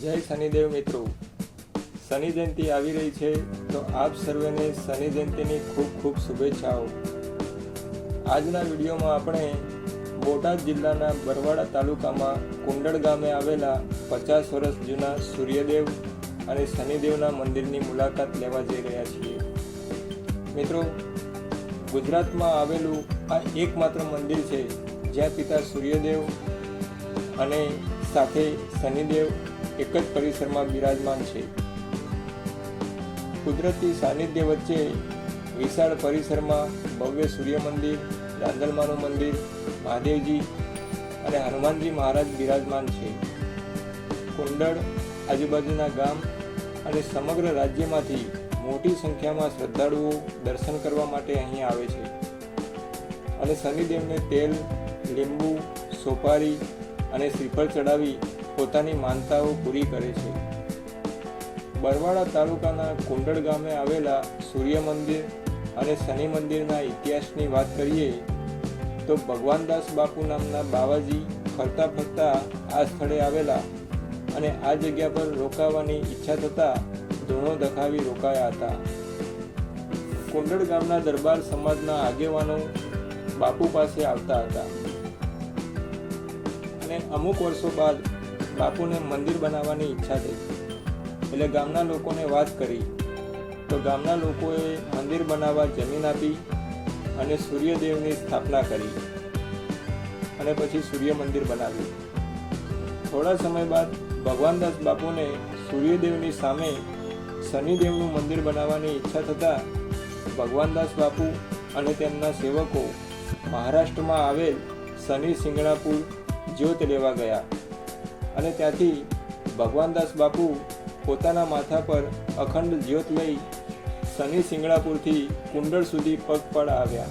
જય શનિદેવ મિત્રો. શનિ જયંતિ આવી રહી છે, તો આપ સર્વેને શનિ જયંતિની ખૂબ ખૂબ શુભેચ્છાઓ. આજના વિડીયોમાં આપણે બોટાદ જિલ્લાના બરવાડા તાલુકામાં કુંડળ ગામે આવેલા પચાસ વર્ષ જૂના સૂર્યદેવ અને શનિદેવના મંદિરની મુલાકાત લેવા જઈ રહ્યા છીએ. મિત્રો, ગુજરાતમાં આવેલું આ એકમાત્ર મંદિર છે, જ્યાં પિતા સૂર્યદેવ અને સાથે શનિદેવ એક જ પરિસરમાં બિરાજમાન છે. કુદરતી સાનિધ્ય વચ્ચે વિશાળ પરિસરમાં ભવ્ય સૂર્ય મંદિર દાંદલમાનું મંદિર, મહાદેવજી અને હનુમાનજી મહારાજ બિરાજમાન છે. કુંડળ, આજુબાજુના ગામ અને સમગ્ર રાજ્યમાંથી મોટી સંખ્યામાં શ્રદ્ધાળુઓ દર્શન કરવા માટે અહીં આવે છે. અને શનિદેવને તેલ, લીંબુ, સોપારી અને શ્રીફળ ચડાવી પોતાની માનતાઓ પૂરી કરે છે. બરવાડા તાલુકાના કુંડળ ગામે આવેલા સૂર્ય મંદિર અને શનિ મંદિરના ઇતિહાસની વાત કરીએ, તો ભગવાનદાસ બાપુ નામના બાવાજી ફરતા ફરતા આ સ્થળે આવેલા અને આ જગ્યા પર રોકાવાની ઈચ્છા થતાં ધૂણો દખાવી રોકાયા હતા. કુંડળ ગામના દરબાર સમાજના આગેવાનો બાપુ પાસે આવતા હતા. અને અમુક વર્ષો બાદ બાપુને મંદિર બનાવવાની ઈચ્છા થઈ. એટલે ગામના લોકોને વાત કરી. તો ગામના લોકોએ મંદિર બનાવવા જમીન આપી અને સૂર્યદેવની સ્થાપના કરી. અને પછી સૂર્ય મંદિર બનાવ્યું. થોડા સમય બાદ ભગવાનદાસ બાપુને સૂર્યદેવની સામે શનિદેવનું મંદિર બનાવવાની ઈચ્છા થતાં ભગવાનદાસ બાપુ અને તેમના સેવકો મહારાષ્ટ્રમાં આવેલ શનિ સિંગણાપુર જ્યોત લેવા ગયા. અને ત્યાંથી ભગવાનદાસ બાપુ પોતાના માથા પર અખંડ જ્યોત લઈ શનિ સિંગળાપુરથી કુંડળ સુધી પગપાળા આવ્યા.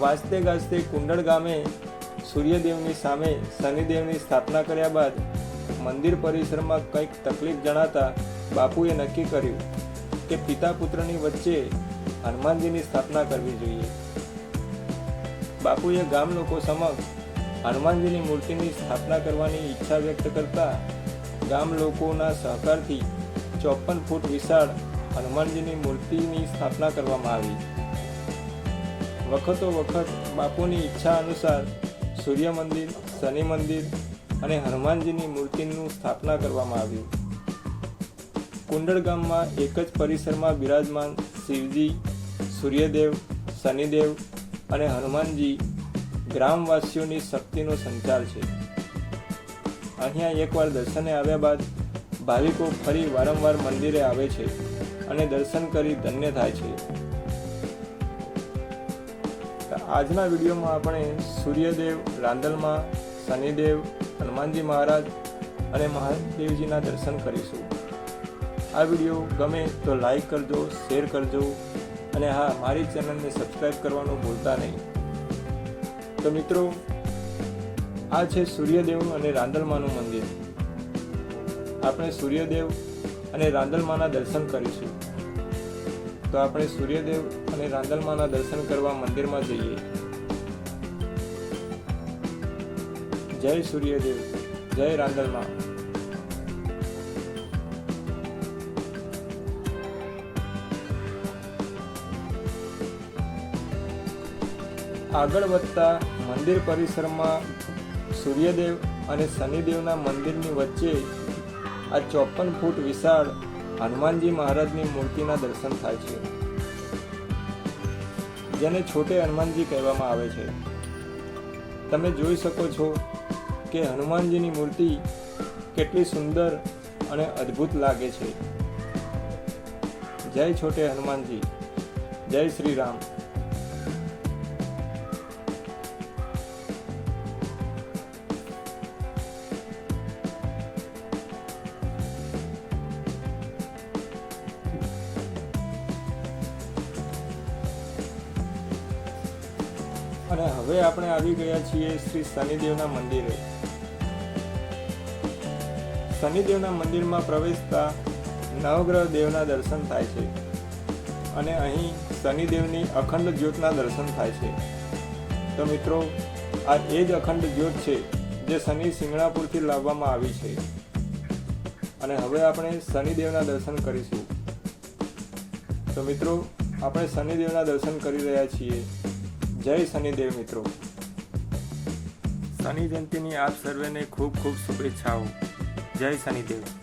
વાજતે ગાજતે કુંડળ ગામે સૂર્યદેવની સામે શનિદેવની સ્થાપના કર્યા બાદ મંદિર પરિસરમાં કંઈક તકલીફ જણાતા બાપુએ નક્કી કર્યું કે પિતા પુત્રની વચ્ચે હનુમાનજીની સ્થાપના કરવી જોઈએ. બાપુએ ગામ લોકો સમક્ષ હનુમાનજીની મૂર્તિની સ્થાપના કરવાની ઈચ્છા વ્યક્ત કરતા ગામ લોકોના સહકારથી ચોપન ફૂટ વિશાળ હનુમાનજીની મૂર્તિની સ્થાપના કરવામાં આવી. વખતો વખત બાપુની ઈચ્છા અનુસાર સૂર્ય મંદિર, શનિ મંદિર અને હનુમાનજીની મૂર્તિનું સ્થાપના કરવામાં આવ્યું. કુંડળ ગામમાં એક જ પરિસરમાં બિરાજમાન શિવજી, સૂર્યદેવ, શનિદેવ અને હનુમાનજી ગ્રામવાસીઓની શક્તિનો સંચાર છે. અહીંયા એકવાર દર્શને આવ્યા બાદ ભાવિકો ફરી વારંવાર મંદિરે આવે છે અને દર્શન કરી ધન્ય થાય છે. આજના વિડીયોમાં આપણે સૂર્યદેવ, રાંદલમાં, શનિદેવ, હનુમાનજી મહારાજ અને મહાદેવજીના દર્શન કરીશું. આ વીડિયો ગમે તો લાઈક કરજો, શેર કરજો અને હા, મારી ચેનલને સબસ્ક્રાઈબ કરવાનું ભૂલતા નહીં. તો મિત્રો, આ છે સૂર્યદેવ અને રાંદલમાનું મંદિર. આપણે સૂર્યદેવ અને રાંદલમાના દર્શન કરીશું. તો આપણે સૂર્યદેવ અને રાંદલમાના દર્શન કરવા મંદિરમાં જઈએ. જય સૂર્યદેવ, જય રાંદલમા. આગળ વધતા મંદિર પરિસરમાં સૂર્યદેવ અને શનિદેવના મંદિરની વચ્ચે આ ચોપન ફૂટ વિશાળ હનુમાનજી મહારાજની મૂર્તિના દર્શન થાય છે. જેને છોટે હનુમાનજી કહેવામાં આવે છે. તમે જોઈ શકો છો કે હનુમાનજીની મૂર્તિ કેટલી સુંદર અને અદ્ભુત લાગે છે. જય છોટે હનુમાનજી. જય શ્રી રામ. અને હવે આપણે આવી ગયા છીએ શ્રી શનિદેવના મંદિરે. શનિદેવના મંદિરમાં પ્રવેશતા નવગ્રહ દેવના દર્શન થાય છે. અને અહીં શનિદેવની અખંડ જ્યોતના દર્શન થાય છે. તો મિત્રો, આ એ જ અખંડ જ્યોત છે જે શનિ સિંગણાપુરથી લાવવામાં આવી છે. અને હવે આપણે શનિદેવના દર્શન કરીશું. તો મિત્રો, આપણે શનિદેવના દર્શન કરી રહ્યા છીએ. જય શનિદેવ મિત્રો. શનિ જયંતિની આપ સર્વેને ખૂબ ખૂબ શુભેચ્છાઓ. જય શનિદેવ.